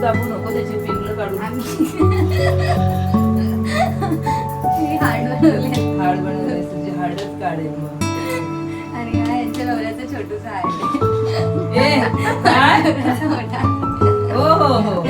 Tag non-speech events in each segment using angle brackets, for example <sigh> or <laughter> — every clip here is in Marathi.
साबू नको त्याची पिंगलं काढून <laughs> हाड हाड बनवले तुझी हाडच काढेल मग. आणि हा यांच्या नवऱ्याचं छोटूसा आहे. हो हो हो.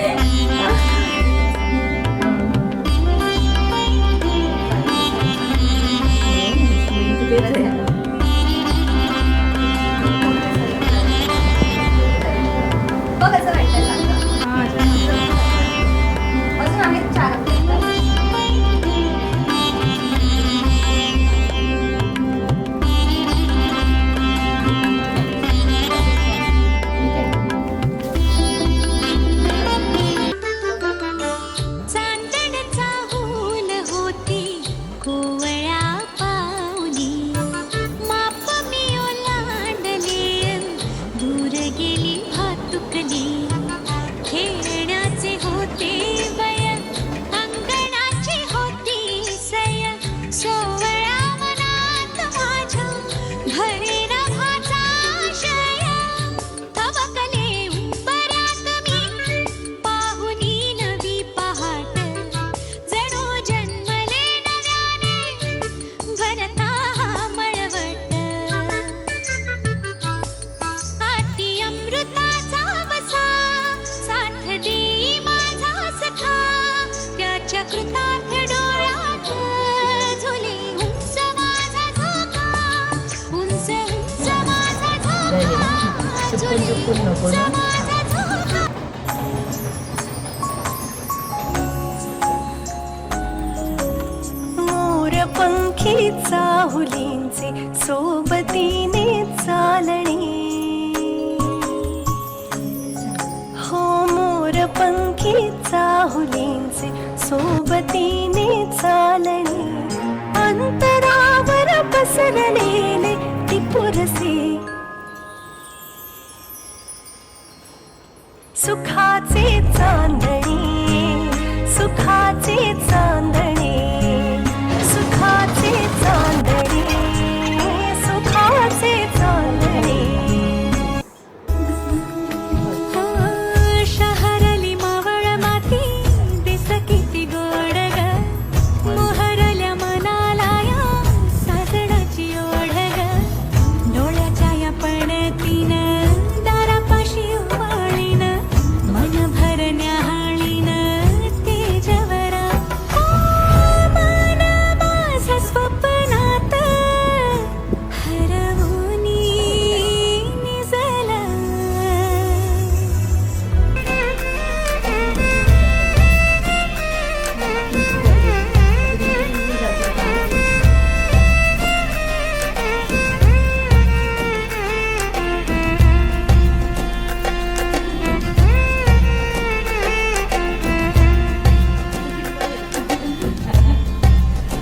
so कुछ ना मोर पंखी चाहुलींचे सोबतीने चालणे। हो मोर पंखी चाहुलींचे सो सुखाची चांदणी सुखाची चांदणी.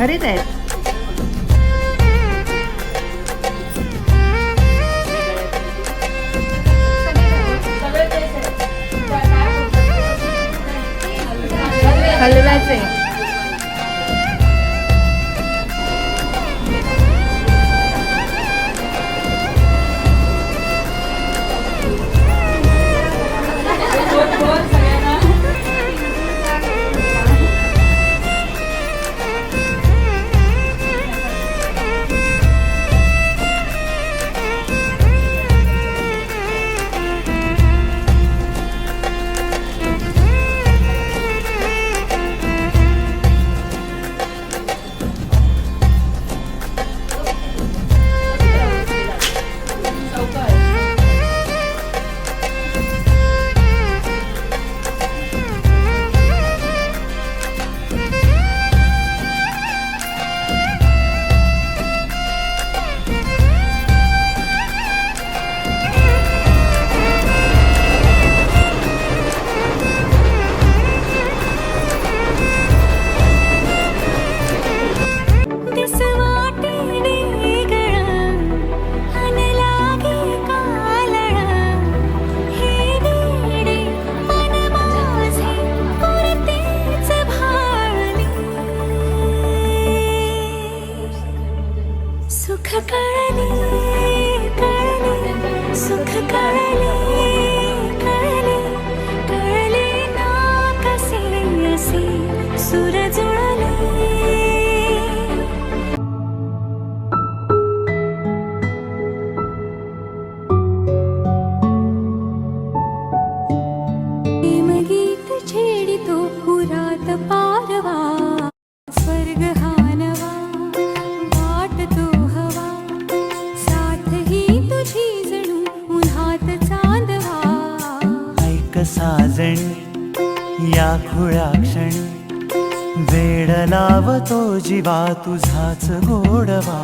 Arrivederci. सुख कळले कळले सुख कळले कळले कळले ना कसे असे सुर जुळले प्रेमगीत छेडितो पुरात पा ऐक साजण या खुळ्या क्षणी. वेड लावतो जीवा तुझाच गोडवा.